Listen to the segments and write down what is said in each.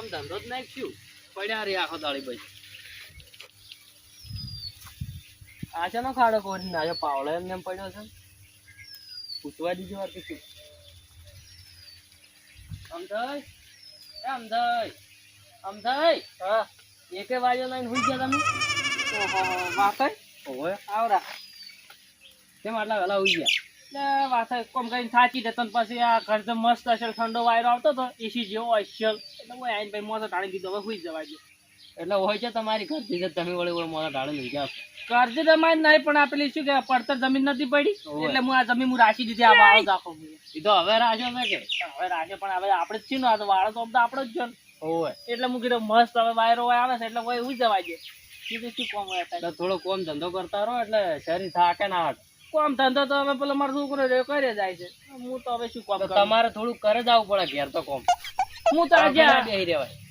કોમ ધંધો જ નાખ્યું પડ્યા રે આખો દાળી ભાઈ. આ છે નો ખાડો કોઈ ના પાવડો એમને એમ પડ્યો છે. પૂછવા દીધો વાર કે શું? અમદાઈ એ અમદાઈ અમદાઈ હા. એકે વાજો લઈને હુઈ ગયા તમે? ઓહો વાસય ઓહો આવરા. કેમ આટલા વહેલા હુઈ ગયા? એટલે વાસય કોમ કરીને થાકી જતો પછી આ ઘર તો મસ્ત હશે ઠંડો વાયરો આવતો હતો એસી જેવો હશે એટલે હું આઈને ભાઈ મોસો ટાળી દીધો હવે હુઈ જવા દે એટલે હોય છે તમારી ઘરથી જ તમે વળી વળી મોસો ટાળી લઈ જાવ કરજે તમારી નહીં પણ આપેલી શું કે પડતર જમીન નથી પડી. એટલે હું આ જમીન હું રાખી દીધી આ વાળો રાખો એ તો હવે રાખ્યો મેં કે? હવે રાખ્યો પણ હવે આપણે જ છીએ ને આ તો વાળો તો આપણો જ હોય એટલે હું કીધું મસ્ત હવે વાયરો આવે છે એટલે હોય હું જવા દે કીધું શું કોમ થોડો કોમ ધંધો કરતા રહો એટલે શરીર થાકે ના હટ. કોમ ધંધો તો હવે પેલો મારો છોકરો રહ્યો કરે જાય છે. હું તો હવે શું કોમ તમારે થોડું કરે જ આવવું પડે ઘેર તો કોમ. હું તો આજે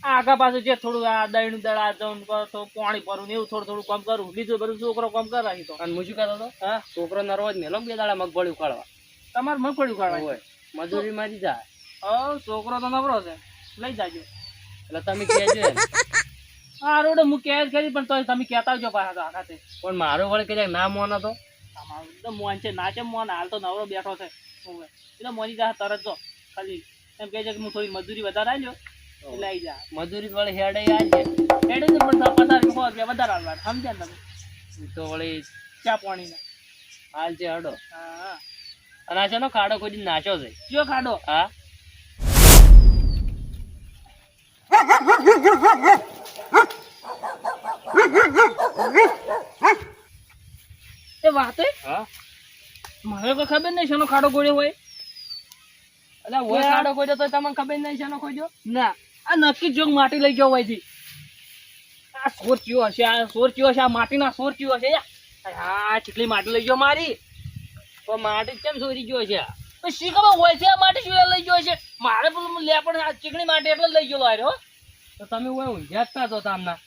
આગા પાછું જે થોડું આ દહીં દળા જવું તો પાણી ભરું ને એવું થોડું થોડું કામ કરું. બીજું બધું છોકરો કામ કરે તો. અને હું શું કરતો હતો? હા? છોકરો ન રોજ મેલો બે દાડા મગફળી ઉખાડવા. તમારે મગફળી ઉખાડવા હોય મજૂરી મારી જાય. હા છોકરો તો નવરો છે. લઈ જાજો. એટલે તમે કહેજો. હા રોડ હું કહે જ કરી પણ તો તમે કહેતા આવજો પાછા તો આખાતે પણ મારો વળે કે ના મોન હતો તમારું. મોન છે ના છે મોન હાલ તો નવરો બેઠો છે. એટલે મોની જા તરત જો ખાલી એમ કહે છે કે હું થોડી મજૂરી વધારે આલ્યો એટલે આવી જા મજૂરી વળી હેડે આલજે હેડે તો પણ પચાસ રૂપિયા વધારે આલવા સમજ્યા ને તમે? તો વળી ચા પાણી હાલ છે હડો. હા. અને આ છે નો ખાડો કોઈ નાચો છે. કયો ખાડો? હા. એ વાતે હા? મને તો ખબર નહીં શેનો ખાડો ગોળ્યો હોય. એટલે હોય ખાડો ગોળ્યો તો તમને ખબર નહીં શેનો ખોજ્યો ના. આ નક્કી જોગ માટી લઈ ગયો હોય છે આ સોર ચિયો હશે? આ સોર ચિયો હશે? આ માટીના સોર ચિયો હશે? હા ચીકલી માટી લઈ ગયો મારી. તો માટી કેમ સોરી ગયો છે? તો શી ખબર હોય છે આ માટી શું લઈ ગયો છે? મારે પેલું લે પણ આ ચીકણી માટી એટલે લઈ ગયો લાર્યો તો તમે હોય ઊંઝ્યા જ તો તામના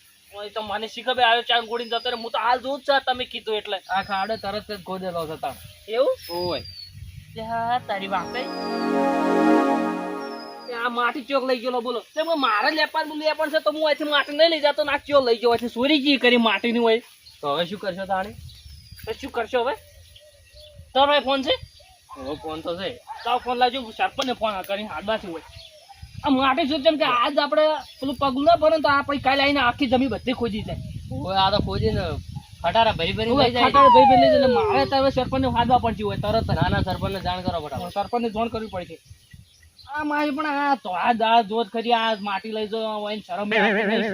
તો મને શી ખબર આવ્યો ચાર ગોળી જતો રહ્યો. હું તો હાલ જોઉં છે તમે કીધું એટલે. આ ખાડો તરત જ ગોદેલો છે તાર એવું? ઓય. યા તારી વાત આ માટી ચોક લઈ ગયો બોલો. તે મારે લેપાન લેપાન છે તો હું અહીંથી માટી નહીં લઈ જતો ના ચોક લઈ ગયો અહીંથી જી કરી માટીની હોય તો હવે શું કરશો તાણી? તો શું કરશો હવે? તારો ફોન છે? ફોન તો છે. તારો ફોન લાવજો સરપંચને ફોન કરીને હાડવાથી હોય. માટી શું છે કે આજ આપણે પેલું પગલું ના ભરે તો આ પછી કાલે આવીને આખી જમીન બધી ખોજી જાય. ઓય આ તો ખોજી ને ખટારા ભરી ભરી લઈ જાય. ખટારા ભરી ભરી લઈ જાય. મારે તો હવે સરપંચને હાડવા પડતી હોય તરત જ. ના ના સરપંચને જાણ કરો ફટાફટ. સરપંચને જાણ કરવી પડશે આ મારી પણ આ તો આ દા જોત કરી આ માટી લઈ હોય ને શરમ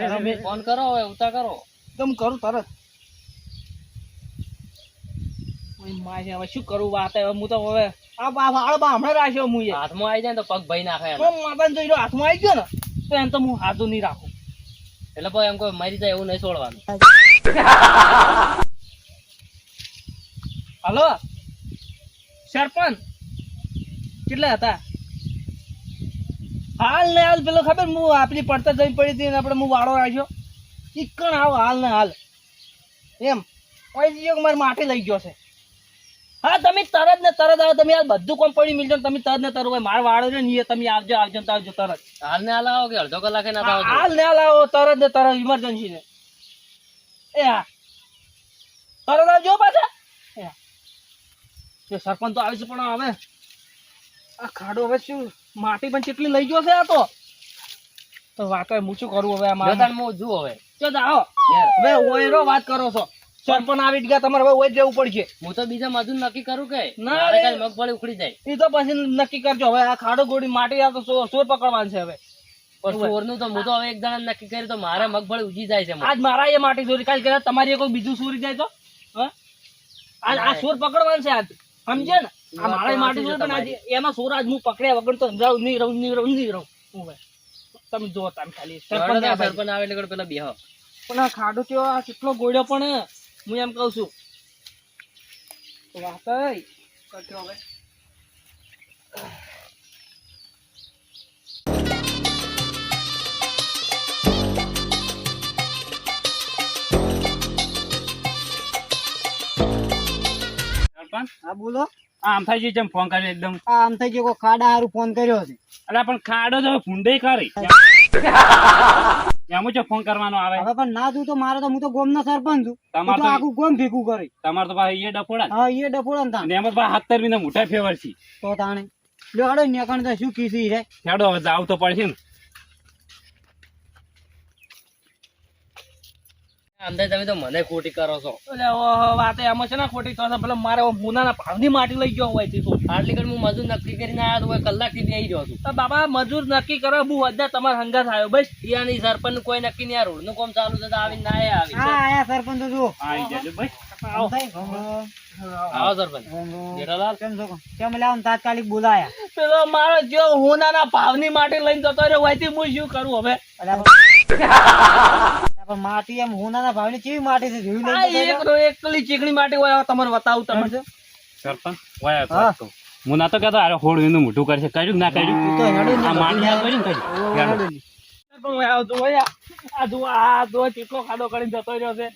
શરમ ફોન કરો હવે ઉતા કરો. તમ કરું તરત. મારી હવે શું કરું? વાત હવે હું તો હવે આ બા હમણાં રાખ્યો હું હાથમાં આવી જાય તો પગ ભાઈ નાખે તો જોઈ હાથમાં આવી ગયો ને તો એમ તો હું હાથું નહીં રાખું. એટલે ભાઈ એમ કોઈ મરી જાય એવું નહીં છોડવાનું. હલો? સરપંચ? કેટલા હતા? હાલ ને હાલ પેલો ખબર હું આપણી પડતર જઈ પડી હતી આપણે હું વાળો રાખ્યો. ચીકણ આવ હાલ ને હાલ. એમ કોઈ દીધો મારે માટી લઈ ગયો છે. હા તમે તરત ને તરત આવો. તમે આ બધું કોમ પડી મિલજો તમે તરત ને તરત માર વાળો ને નહીં તમે આવજો આવજો તો આવજો તરત. હાલ ને હાલ આવો કે અડધો કલાકે ના આવો હાલ ને હાલ આવો તરત ને તરત ઇમરજન્સી ને. એ હા. તરત આવજો પાછા. સરપંચ તો આવી છે પણ હવે. આ ખાડો હવે શું? માટી પણ કેટલી લઈ ગયો છે આ તો. તો વાત હું શું કરું હવે આ મારે જુઓ હવે. ચો આવો. હવે ઓયરો વાત કરો છો. સરપંચ આવી ગયા તમારે હવે ઓય જવું પડશે. હું તો બીજા મજૂર નક્કી કરું કે ના રે. મગફળી ઉખડી જાય. એ તો પછી નક્કી કરજો. હવે આ ખાડો ગોળી માટી આ તો સોર પકડવાનું છે હવે. ચોરનું તો હું તો હવે એક જણા નક્કી કર્યું તો મારે મગફળી ઉજી જાય છે આજ મારા એ માટી ચોરી કાલ કદાચ તમારી કોઈ બીજું ચોરી જાય તો? હા? આજ આ સોર પકડવાનું છે આજ. સમજે ને? આ મારા માટી ચોરી પણ આજે એમાં સોર આજ હું પકડ્યા વગર તો રહું નહીં રહું નહીં રહું નહીં રહું. હું. તમે જો તમે ખાલી. સરપંચ આવે એટલે પેલા બેહો. પણ આ ખાડો કેવો આ કેટલો ગોળ્યો પણ હું એમ કહું છું તો વાત ય. કરજો હવે સરપંચ હા બોલો આ આમ થાય છે જેમ ફોન કર્યો એકદમ આ આમ થઈ ગયો કોઈ ખાડા હારું ફોન કર્યો છે અલ્યા પણ ખાડો તો ફૂંડે કરી એમ જ ફોન કરવાનો આવે? હવે પણ ના જુ તો મારે તો હું તો ગોમ સરપંચ છું. તમારે તો તો આખું ગોમ ભેગું કરી. તમારે તો પાછા એ ડફોડા. હા એ ડફોડા ને તાણ. અને એમાં પાછા સત્તર મોટા ફેવર છે. તો તાણે. લ્યો હાડો નેકણ તો શું રે? ખેડો હવે જાવ તો પડશે ને. અંદર તમે તો મને ખોટી કરો છો. વાત એમાં છે ને ખોટી પેલા મારે મુનાના ભાવની માટી લઈ ગયો હોય તો. આટલી ઘડી હું મજૂર નક્કી કરીને આવ્યો તો કોઈ કલાકથી બેસી રહ્યો છું. બાબા મજૂર નક્કી કરો હું બધા તમારા હંગાત આવ્યો. બસ. ત્યાંની સરપંચ કોઈ નક્કી નહીં રોડનું કામ ચાલુ છે તો આવીને ના આવી હા આયા સરપંચ જુઓ. આવી જજો ભાઈ આવો. સરપંચ. જેઠાલાલ કેમ છો? કેમ લાવ તાત્કાલિક બોલાયા. પેલો મારો જો હું નાના ભાવની માટી લઈને જતો રહ્યો હોય હું શું કરું હવે? પણ માટી એમ હોનાના ભાવની કેવી માટી છે? જોઈ એકલી ચીકણી માટી હોય તમારે બતાવું તમે સરપંચ વાય વાત હું. ના તો. કહેતો અરે હોળ વીનું મોઢું કરશે. કર્યું ના કર્યું? આ માટી આ કર્યું ને કર્યું? હેડો. આ જો આ જો કેટલો ખાડો કરીને જતો રહ્યો છે.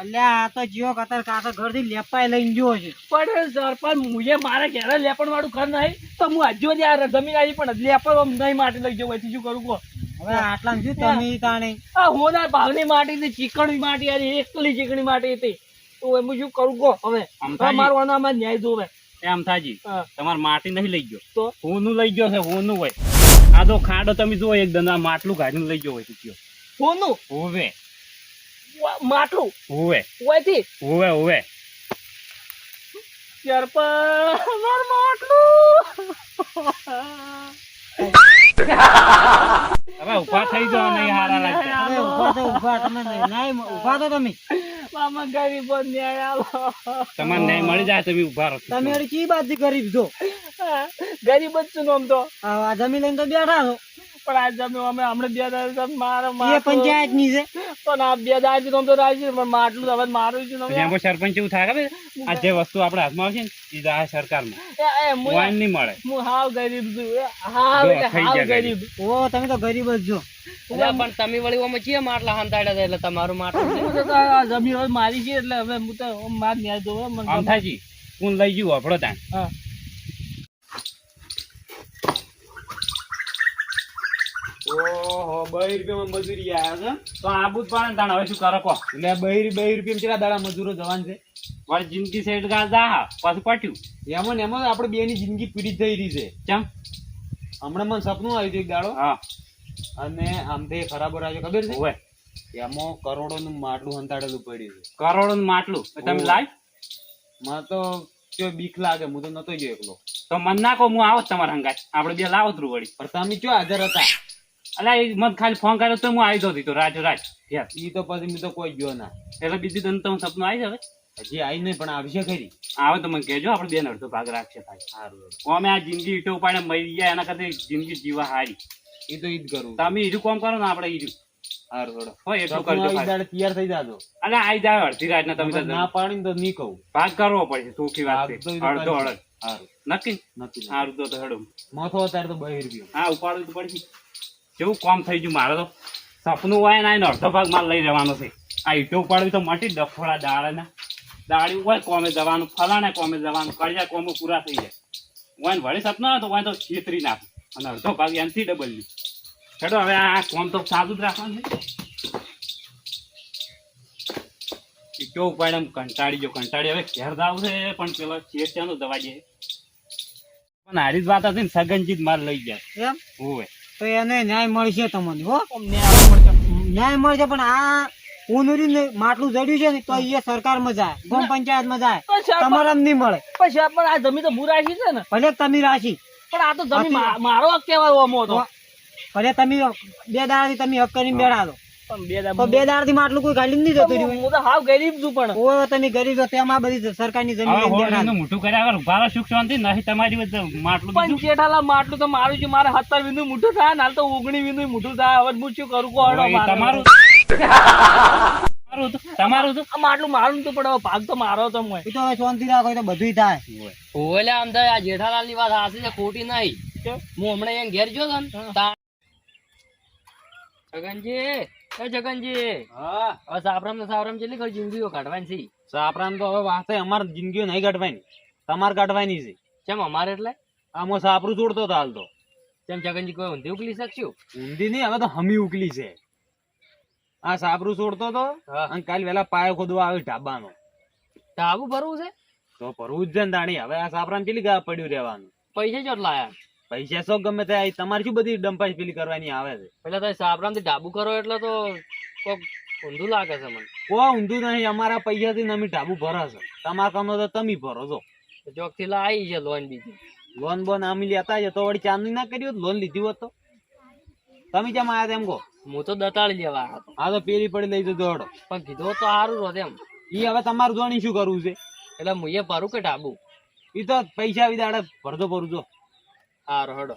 અલ્યા આ તો જીઓ કતર કાતો ઘરથી લેપાય લઈને ગયો છે. પણ સરપંચ મુજે મારે ઘરે લેપણ વાળું ઘર નહીં તો હું હજુ જ આ જમીન આવી પણ લેપણ નહીં માટી લઈ જવું શું કરું કહો? હવે આટલા શું તમે તાણે આ હોના ભાવની માટી હતી ચીકણી માટી હતી એકલી ચીકણી માટી હતી. તો એમ શું કરું કહો હવે? મારો અનામાં ન્યાય જોવે. એમ થાજી હા. તમારે માટી નહીં લઈ ગયો. તો? હું નું લઈ ગયો છે હું નું હોય. આ તો ખાડો તમે જુઓ એક દંડા માટલું ગાડીને લઈ ગયો હોય તો કયો. નું હોવે. માટલું? હોવે. હોયથી? હોવે હોવે. ત્યાર પર માટલું. હવે ઊભા થઈ જાઓ નહીં હારા લાગે હવે ઊભા તો ઊભા તમે નહીં ઊભા તો તમે. મામા ગરીબો ન્યાય આલો. તમારે ન્યાય મળી જાય તમે ઊભા રહો. તમે અરે કી બાજુ ગરીબ છો ગરીબ જ છું આમ તો. આ જમીન લઈને તો બેઠા છો. પણ આ જમીન અમે હમણાં બે દાડા મારા એ પંચાયતની છે. પણ આ બે દાડા થી તો રાજી પણ માટલું હવે મારું છે પછી સરપંચ એવું થાય ખબર આ જે વસ્તુ આપણે હાથમાં આવશે ને એ જાય સરકારમાં. વાન નહીં મળે. હું હાવ ગરીબ છું હાવ હાવ ગરીબ. ઓ તમે તો ગરીબ જ છો. પણ તમે વળી ઓમે છીએ માટલા હંતાડ્યા હતા એટલે તમારું માટલું આ જમીન મારી છે એટલે હવે હું તો માર ન્યાય જોવે મને આમ લઈ ગયું આપણો ત્યાં ઓહો બે રૂપિયામાં મજૂરી આયા તો આબુ જ પડે તાણ હવે શું કરો એટલે બે રૂપિયા કેટલા દાડા મજૂરો જવાન છે? વળી જિંદગી સેટ ગા જા પછી પટ્યું. એમાં ને એમાં આપણે બે ની જિંદગી પીડિત થઈ રહી છે. ચમ? હમણાં મને સપનું આવ્યું હતું એક દાડો. હા. અને આમ તે ખરાબ રહ્યો ખબર છે? હોય એમાં કરોડો નું માટલું હંતાડેલું પડ્યું છે. કરોડો નું માટલું તમે. લાય. મને તો કયો બીક લાગે હું તો નતો ગયો એકલો. તો મન નાખો હું આવો તમારા હંગાત. આપણે બે લાવો તું વળી. પણ તમે ક્યાં હાજર હતા? અલ્યા એ મત ખાલી ફોન કર્યો તો હું આવી જતી તો રાજો રાજ ઈ તો પછી મેં તો કોઈ ગયો ના. એટલે બીજું તને તમે સપનું આવી હવે? હજી આવી નહીં પણ આવશે ખરી. આવે તો મને કહેજો આપણે બેન અડધો ભાગ રાખશે ભાઈ. સારું અમે આ જિંદગી ઈટો ઉપાડે મરી ગયા એના કરતા જિંદગી જીવા હારી. એ તો ઈ જ કરું. તમે ઈરું કોમ કરો ને આપણે ઈરું સારું હેડો. હોય એટલું કરજો આવી ભાઈ. દાડે તૈયાર થઈ જાજો. અલે આઈ જાય અડધી રાત ના તમે ના પાડી તો નહીં કહું. ભાગ કરવો પડશે સુખી વાત છે. અડધો અડધ. નક્કી? નક્કી સારું તો તો હેડો. મોથો અત્યારે તો બહાર ગયો. હા ઉપાડવું તો પડશે. કેવું કોમ થઈ ગયું મારે તો? સપનું હોય ને આઈને અડધો ભાગ મારે લઈ જવાનો છે. આ ઈટો ઉપાડવી તો મટી ડફોડા દાડાના દાડી હોય કોમે જવાનું ફલાણા કોમે જવાનું કડિયા કોમો પૂરા થઈ જાય. હોય ને વળી સપના તો હોય તો છેતરી નાખું. અને અડધો ભાગ એનથી ડબલ લી હેડો હવે આ કોમ તો સાદું જ રાખવાનું છે. ઈટો ઉપાડે એમ કંટાળી ગયો કંટાળી હવે ઘેર જાવ છે પણ પેલો ચેત ચાનો દવા દે. પણ હારી જ વાત હતી ને સગનજીત માર લઈ ગયા. એમ? હોવે. તો એને ન્યાય મળશે તમને હો. ન્યાય મળશે. પણ આ ઉનરી માટલું જડ્યું છે ને તો એ સરકારમાં જાય ગ્રામ પંચાયતમાં જાય. તમારે નહીં મળે. પછી પણ આ જમીન તો હું રાખી છે ને. ભલે તમે રાશી પણ આ તો જમીન મારો હક કહેવાય ભલે તમે બે દાડાથી તમે હક કરીને બેડા દો બે દાડા તો બે કોઈ ગાડી નહીં જતું રહ્યું હું તો હાવ ગરીબ છું પણ. ઓ તમે ગરીબ છો તેમાં આ બધી સરકારની જમીન લઈને બેઠા હોળીનું મોટું કર્યા વગર ઊભા સુખ શાંતિ નહીં તમારી માટલું પણ જેઠાલા માટલું તો મારું છે મારે સત્તર બિંદુ મોટું થાય હાલ તો ઓગણી બિંદુ મોટું થાય. હવે હું શું કરું? કહો હળો હવે મારે. તમારું તમારું તો તમારું તો આ માટલું મારું તો પણ ભાગ તો મારો તો મોય. તો શાંતિ રાખો તો બધું થાય. ઓલે આમ તો આ જેઠાલાલની વાત સાચી છે ખોટી નહીં. હું હમણાં ઘેર ગયો ને એ હા. હવે સાપરામ ને સાપરામ જેટલી ખરી જિંદગીઓ કાઢવાની છે. સાપરાન તો હવે વાતે અમારે જિંદગીઓ નહીં કાઢવાની. તમારે કાઢવાની છે. કેમ અમારે એટલે? આમાં સાપરું છોડતો તો હાલ તો. કેમ જગનજી કોઈ ઊંધી ઉકલી શકશું? ઊંધી નહીં હવે તો હમી ઉકલી છે. આ સાપરું છોડતો તો હા. અને કાલ વેલા પાયો ખોદવા આવે ઢાબાનો. ઢાબુ ભરવું છે? તો ભરવું જ છે ને દાણી હવે આ સાપરામ ચેલી પડ્યું રહેવાનું. પૈસા ચોટલા લાયા પૈસા શું ગમે તે તમારે શું બધી ડંપાઈ પેલી કરવાની આવે છે? પેલા તમે સાબરામથી ડાબુ કરો એટલે તો કોક ઊંધું લાગે છે મને. કો ઊંધું નહીં અમારા પૈસાથી અમે ઢાબુ ભરો છે. તમારા કામનો તો તમે ભરો છો. જોકથી આવી છે લોન બીજી લોન બોન અમે લેતા છે તો વળી ચાંદની ના કરી હોત લોન લીધી હોત તો? તમે કેમ આયા તેમ કહો? હું તો દતાળી લેવા આવ્યો હા આ તો પેલી પડી લઈ જતો હડો. પણ કીધો તો સારું રહો એમ ઈ હવે તમારું જોણી શું કરવું છે? એટલે હું એ ભરું કે ડાબુ એ તો પૈસા વિદાડે ભરતો ભરું છો હડો.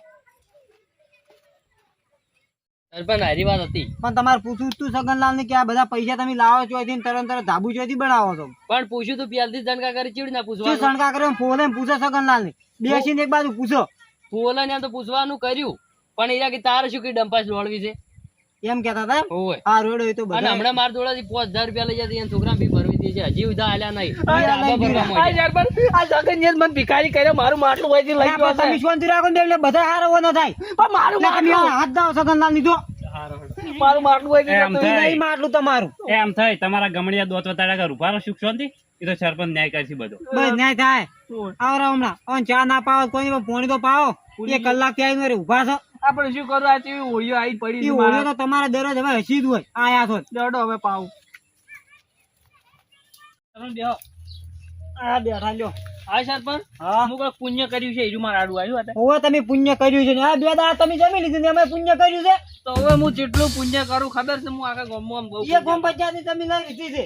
હારી વાત હતી. પણ તમારે પૂછવું જ તું સગનલાલ ને કે આ બધા પૈસા તમે લાવો છો તરત તરત ધાબુ ચોથી બનાવો છો. પણ પૂછ્યું તું પ્યાલથી જણકા કરી ચીડ ના પૂછવા સણકા કર્યો? ફોને પૂછો સગનલાલ ને બેસીને એક બાજુ પૂછો. ફૂલે ને તો પૂછવાનું કર્યું. પણ એ કે તારે શું કે ડંપાસ દોડવી છે? એમ કેતા હતા? આ રોડ હોય તો અને બધા હમણાં માર જોડે પાંચ હજાર રૂપિયા લઈ જતી છોકરા ફી ભરવી હતી છે. હજી ઉધા આલ્યા નહીં. આ ડાબા લઈ ભરવા ગયા. આ માંડ્યા. યાર પણ આ જગન મને ભિખારી કર્યો. મારું માટલું વહીથી લઈ ગયો તમે શાંતિ રાખો ને એટલે બધા હારો ન થાય. પણ મારું માટલું હાથ દાવ સગનલાલની મારું માટલું. નહીં તમારું. એમ થાય. તમારા ગમડિયા દોત વતાડા કર. ઉભારો સુખ શાંતિ? એ તો સરપંચ ન્યાય કરશે બધો. બસ ન્યાય થાય. આવરો હમણાં અને ચા ના પાવો કોઈ પણ પોણી તો પાવો. એક કલાક ત્યાં ઊભા છો. આપણે શું કરું? આ ચેવી હોળીઓ આવી પડી ઓળ્યો તો તમારે દરરોજ હવે હસી જ હોય. આયા છો દડો હવે પાઉં આ બેઠા લ્યો. હા સરપંચ? હા. હું પુણ્ય કર્યું છે એજુ મારા આડું આવ્યું હતા હવે તમે પુણ્ય કર્યું છે ને. આ બે દાડા તમે જમી લીધું ને અમે પુણ્ય કર્યું છે. તો હવે હું જેટલું પુણ્ય કરું ખબર છે? હું આખા ગામમાં આમ બહુ એ ગોમ પંચાયત તમે લઈ લીધી છે.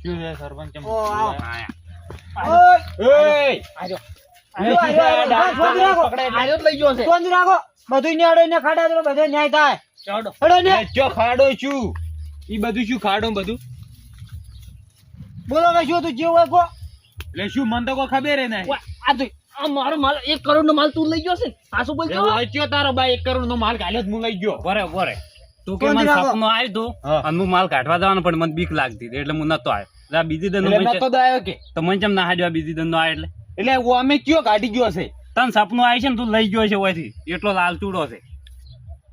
શું છે સરપંચ? કેમ ઓ, આવો. આયા. ઓય! એય! આજો, આજો, આજો. હા, શાંતિ રાખો. આયો જ લઈ ગયો છે. શાંતિ રાખો બધું ને ખાડા બધો ન્યાય થાય. ચાલો હેડો ને. એ ચો ખાડો છું? ઈ બધું શું ખાડો બધું? બોલો શું તું જેવું હોય કો? એટલે શું મને તો કોઈ ખબર ય આ તો આ મારો માલ એક કરોડ નો માલ તું લઈ ગયો છે? સાસુ બોલ વાંચ્યો તારો ભાઈ એક કરોડ નો માલ ગાલ્યો હું લઈ ગયો. બરે બરે તું કે મને સપનો આવ્યો તો? અને હું માલ કાઢવા જવાનો પણ મને બીક લાગતી એટલે હું નતો આવ્યો બીજી દન નતો દાયો કે? તો મને કેમ ના હાજવા બીજી દન નો આવ્યો એટલે? એટલે અમે કયો કાઢી ગયો છે? તને સપનું આવ્યું છે ને તું લઈ ગયો છે ઓયથી. એટલો લાલ ચૂડો છે.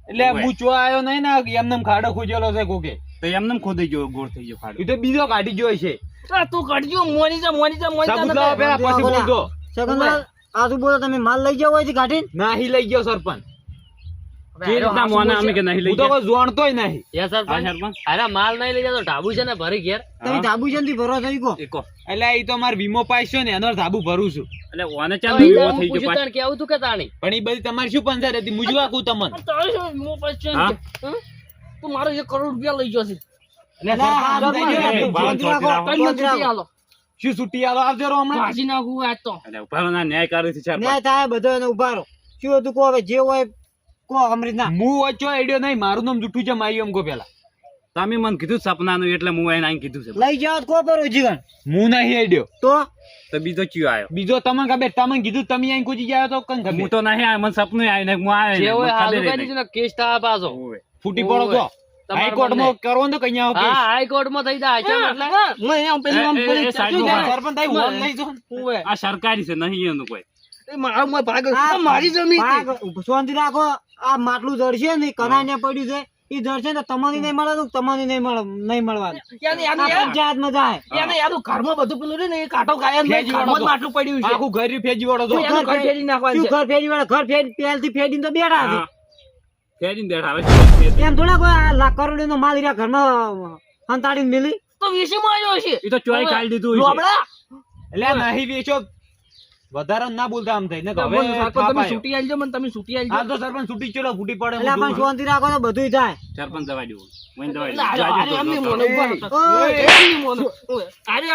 એટલે. હું ચો આવ્યો નહીં ને એમને ખાડો ખૂજેલો છે કોકે? તો એમને ખોદી ગયો ગોળ થઈ ગયો ખાડો. તો બીજો કાઢી ગયો છે. આ તું કાઢજો મોની જા મોની જા મોની જા પેલા પછી બોલજો સગનલાલ આજુ બોલો તમે માલ લઈ જાવ હોય કાઢીને? લઈ લઈ હું તો ગયા સરપંચ. વીમો પાસ્યો ને એનો ધાબુ ભરું છું. એટલે ઓને ચાલ તો ઈ વિવો તો થઈ ગયો પૂછ્યું પાછો. તાણ કેવું તું કે તાણી? પણ ઈ બધી તમારી શું પંચાયત હતી? મુજવા આખું તમને. તારે શું મો પછી હા? તું મારો એક કરોડ રૂપિયા લઈ. હાલો. શું છૂટી આલો આવજો હમણાં? ભાજી નાખું આજ તો. એટલે ઊભા રહો ના ન્યાય કર્યો છે ન્યાય થાય બધો એને ઊભા રહો. શું હતું કો હવે જે હોય કો અમૃતના હું વચ્ચો આઈડિયો નહીં મારું નામ જૂઠું છે મારી એમ કો પેલા. તમે મને કીધું સપનાનું એટલે હું એને કીધું છે. લઈ જાવ કો પર જીવન. હું નહીં આઈડિયો. તો? તો બીજો કયો આવ્યો બીજો તમને ખબર તમને કીધું તમે અહીં કૂદી ગયા તો કઈ હું તો નહીં આવ્યો મને સપનું આવ્યું ને હું આવ્યો જે ને, હોય મને હાલું ખબર કરી દીધું કેસ થવા પાછો. ફૂટી પડો તો. હાઈકોર્ટમાં કરો ને તો કઈ આવો હા હાઈકોર્ટમાં થઈ જાય છે એટલે. મને એમ પેલું આમ એ- એ- પેલી એ સાઈડ શું માં સરપંચ થાય વોટ લઈ જાઓ. આ સરકારી છે નહીં એનું કોઈ. એ મારો ભાગ આ આ મારી જમીન શાંતિ રાખો. આ માટલું જડશે ને કનાઈને પડ્યું છે ઈ જડશે ને તમને નહીં મળવાનું તમને નહીં મળે નહીં મળવાનું. પંચાયત પંચાયતમાં જાય. યારું ઘરમાં બધું પેલું રે ને એ કાંટો ગાયબ ઘરમાં માટલું પડ્યું છે. આખું ઘર ફેજી વાળો તો ઘર ફેરી નાખવાનું ઘર ફેરી વાળા ઘર ફેરી પહેલથી ફેરીને તો બેઠા છે. ફેરીને બેઠા હવે એમ થોડા કોઈ આ લાખ કરોડ નો માલ રહ્યા ઘરમાં સંતાડી મિલી. તો વીસીમાં આવ્યો છે એ તો ચોરી કાઢી દીધું છે. લોબડા. એટલે નહીં વેચો. વધારે ના બોલતા આમ થઈ ને હવે તમે છૂટી આલજો મને તમે છૂટી આલજો. હાલ તો સરપંચ છૂટી ચલો ફૂટી પડે એટલે પણ શાંતિ રાખો તો બધું થાય. સરપંચ દવા દેવું મને દવા દેવું. એમની મોને તો- ઊભા રહો. ઓય, એમની મોને. ઓય,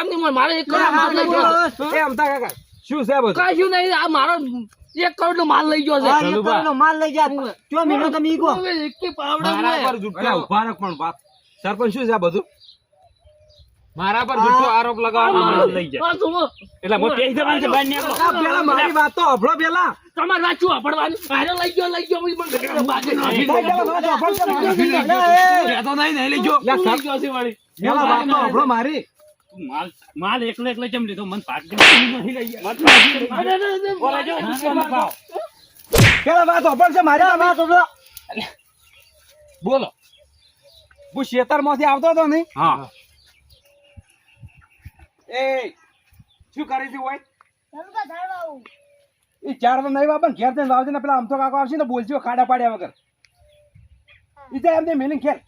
એમની મોને. મારે એક કરોડ માલ લઈ ગયો. છે. શું છે બધું? કશું નહીં. આ મારો એક કરોડ નો માલ લઈ ગયો છે. આ એક કરોડનો માલ લઈ જાય તમે ઈકો એકે પાવડા સરપંચ શું છે આ બધું? મારા પર જુઠ્ઠો આરોપ લગાવવાનો લઈ જાય. એટલે હું કહી દેવાનું છે બહાર પેલા મારી વાત શું સાંભળવાની? મારે લઈ ગયો લઈ ગયો મને ઘરે બાજુ નાખી એ. તો નહીં નહીં લઈ ગયો. લઈ ગયો છે વળી. માલ માલ એકલો એકલે ચમ લીધો? મને પાક નહીં લઈ ગયા. મને નહીં. બોલા જો, પેલા વાત અભળ છે મારી વાત અભળો બોલો. હું ખેતરમાંથી આવતો હતો નહીં? હા. એ શું કરી છે હોય એ ચાર તો નહીં વાપર ઘેર જઈને વાવજે ને પેલા અમથો કાકો આવશે ને બોલજો ખાડા પાડ્યા વગર. એ જાય એમને મેલિંગ ખેર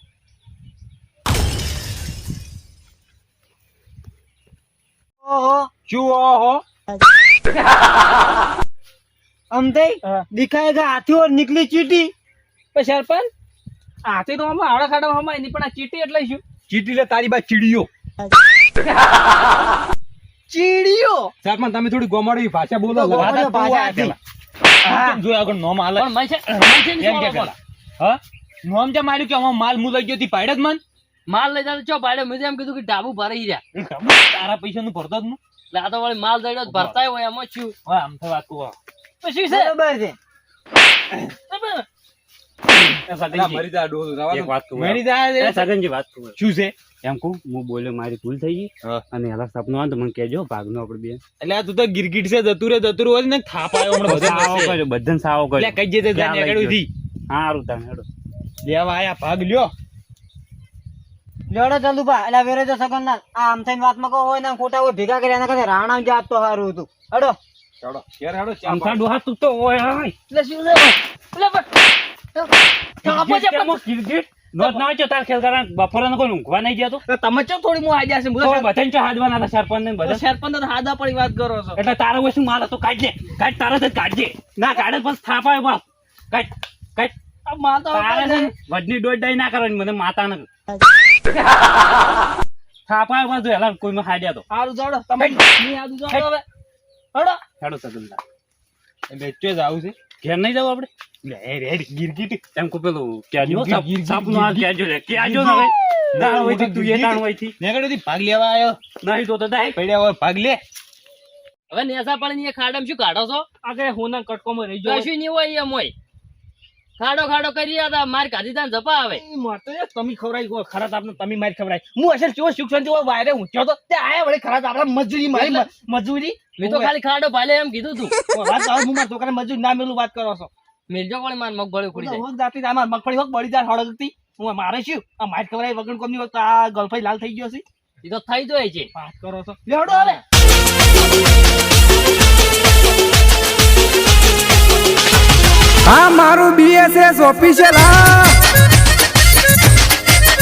ઓહો. શું ઓહો? અમતે દેખાય હાથી ઓર નીકળી ચીટી. પણ સરપંચ આથી તો આમાં આવડા ખાડા હમાય નહીં પણ આ ચીટી એટલે શું? ચીટી લે તારી બા ચીડીઓ સાહેબ તમે થોડી ગોમાડી ભાષા બોલો ભાષા હતી. આગળ નોમ હાલે પણ મય છે મય છે ને એમ કે શું પેલા. હા? નોમ જે માર્યું કે આમાં માલ મુ લઈ ગયો તી પાડે જ મન? માલ લઈ જાય ચો ભાડે? મેં એમ કીધું કે ડાબુ ભરાઈ રહ્યા. તારા પૈસા નું ભરતો જ નું આ તો વળી માલ દઈ ભરતા હોય એમાં શું હા આમ તો વાત કહું. પછી શું છે? બરોબર છે. સગનજી, વાત કહું. મરી જાય એ સગનજી વાત કહું. શું છે? એમ કહું હું બોલ્યો મારી ભૂલ થઈ ગઈ. અને એલા સપનો આવે તો મને કહેજો ભાગનો આપણે બે. એટલે આ તું તો ગિરગીટ છે જતું રે જતું રે હોય ને થાપ આવ્યો હમણાં બધા સાવો. કર્યો બધાને સાવો એટલે કઈ જતે જાને લઈ નીકળ્યું હા હારું તાણ હેડો. લેવા આયા ભાગ લ્યો. લેડો ચાલુ પા એટલે વેરે તો સગનલાલ આ આમ થઈને વાતમાં કહો હોય ને ખોટા હોય ભેગા કર્યા ના કરતા રાણા જ આપતો સારું હતું. હડો. ચાલો ઘેર હેડો ચા અમથા ડોહા તું તો ઓય હોય. એટલે શું લે એટલે પણ થાપો છે પણ ગિરગિટ? ના વાંચ્યો તાર ખેલ કરવા બપોરે કોઈ ઊંઘવા નહીં ગયા તો? તમે ચો થોડી મો આઈડિયા છે તો બધાને ચો હાથવાના હતા સરપંચ ને બધા? સરપંચ તો હાદા પડી વાત કરો છો. એટલે તારે હવે માલ હતો કાઢજે કાઢ તારે જ કાઢજે. ના કાઢે બસ થાપાય બસ કાઢ કાઢ. આ તારે છે વડની દોઢ ડાઈ ના કરવાની મને માતા ને થાપાય બસ જો એલા કોઈ હાડ્યા તો. સારું જોડો તમે ની આદુ જોડો હવે. હડો. હેડો સગનદા એટલે ચો જ આવું છે. ઘેર નહીં જવું આપણે? હેડ ગિરગીટ એમ કો પેલું ક્યાંજો ગીર, સાપ- ગીર, સાપનું આ ગીર, લે ક્યાંજો ને હવે હોય તું એ દાણ હોયથી. નીકળ્યો થી ભાગ લેવા આવ્યો. નહીં તો તો દાય. પડ્યા હોય ભાગ લે. હવે નેસા પાણી ની ખાડામાં શું કાઢો છો? આગળ હોના કટકોમાં રહી ગયો કશું નહીં હોય એમ હોય. ખાડો ખાડો કરી હતા માર કાઢી તા જપા આવે. મારતો યાર તમે ખવડાવી ગયો ખરા આપને તમે મારી ખવડાવી હું અસલ ચો શિક્ષણ શાંતિ વાયરે ઊંચો તો તે આયા વળી ખરા આપડા મજૂરી મારી મજૂરી. મેં તો ખાલી ખાડો ભાલે એમ કીધું તું. વાત હું મારા છોકરાને મજૂરી ના મેલું વાત કરો છો. મેલજો કોણ માર મગફળી ખુડી જાય. હું જાતી આમાં મગફળી હોક બળી જાય હળગતી હું મારે શું? આ માર ખવડાવી વગર કોમની વખત આ ગલફાઈ લાલ થઈ ગયો છે. એ તો થઈ જાય છે. વાત કરો છો. લેડો હવે. આ મારું બીએસએસ ઓફિશિયલ હા.